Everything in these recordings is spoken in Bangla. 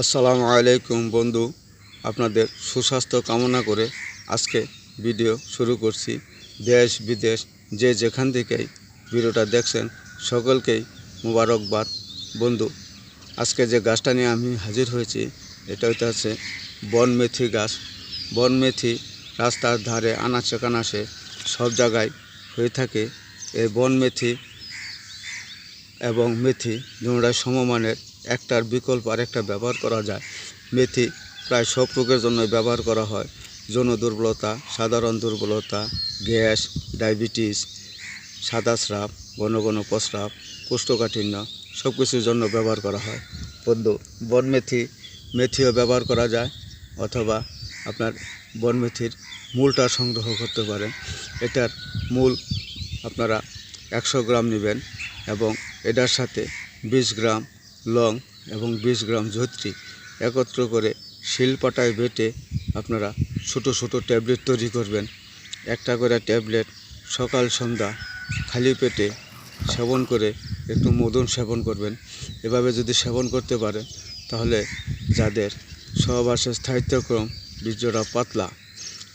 আসসালামু আলাইকুম বন্ধু। আপনাদের সুস্বাস্থ্য কামনা করে আজকে ভিডিও শুরু করছি। দেশ, বিদেশ, যে যেখান থেকেই ভিডিওটা দেখছেন, সকলকেই মুবারকবাদ। বন্ধু, আজকে যে গাছটা নিয়ে আমি হাজির হয়েছি, এটা হইতে আছে বনমেথি গাছ। বনমেথি রাস্তার ধারে আনাচে কানাচে সব জায়গায় হয়ে থাকে। এই বনমেথি এবং মেথি দুটাই সমমানের একটার বিকল্প আরেকটা ব্যবহার করা যায়। মেথি প্রায় সব রোগের জন্য ব্যবহার করা হয়। যৌন দুর্বলতা, সাধারণ দুর্বলতা, গ্যাস, ডায়াবেটিস, সাদা স্রাব, ঘন ঘন প্রস্রাব, কোষ্ঠকাঠিন্য সব কিছুর জন্য ব্যবহার করা হয়। বন্ধু বনমেথি মেথিও ব্যবহার করা যায় অথবা আপনার বনমেথির মূলটা সংগ্রহ করতে পারেন। এটার মূল আপনারা একশো গ্রাম নেবেন এবং এটার সাথে বিশ গ্রাম লং এবং বিশ গ্রাম জৈত্রী একত্র করে শিলপাটায় বেটে আপনারা ছোটো ছোটো ট্যাবলেট তৈরি করবেন। একটা করে ট্যাবলেট সকাল, সন্ধ্যা খালি পেটে সেবন করে একটু মধুন সেবন করবেন। এভাবে যদি সেবন করতে পারেন, তাহলে যাদের সহবাসের স্থায়িত্বক্রম বীর্যটা পাতলা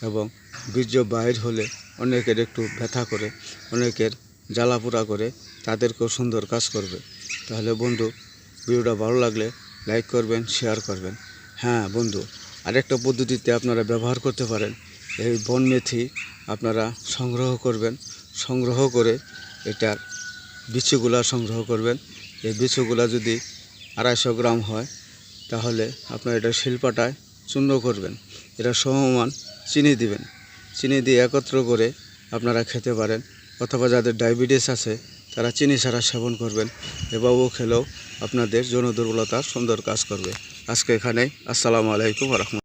এবং বীর্য বাহির হলে অনেকের একটু ব্যথা করে, অনেকের জ্বালাপোড়া করে, তাদেরকেও সুন্দর কাজ করবে। তাহলে বন্ধু ভিডিওটা ভালো লাগলে লাইক করবেন শেয়ার করবেন। হ্যাঁ বন্ধু, আরেকটা পদ্ধতিতে আপনারা ব্যবহার করতে পারেন। এই বন মেথি আপনারা সংগ্রহ করবেন। সংগ্রহ করে এটার বিচুগুলা সংগ্রহ করবেন। এই বিচুগুলা যদি আড়াইশো গ্রাম হয়, তাহলে আপনার এটা শিল্পাটায় চূর্ণ করবেন। এটা সমমান চিনি দিবেন। চিনি দিয়ে একত্র করে আপনারা খেতে পারেন। অথবা যাদের ডায়াবেটিস আছে, তারা চিনি ছাড়া সেবন করবেন এভাবেও খেলেও আপনাদের যৌন দুর্বলতা সুন্দর কাজ করবে। আজকে এখানেই, আসসালামু আলাইকুম রহমতুল্লাহ।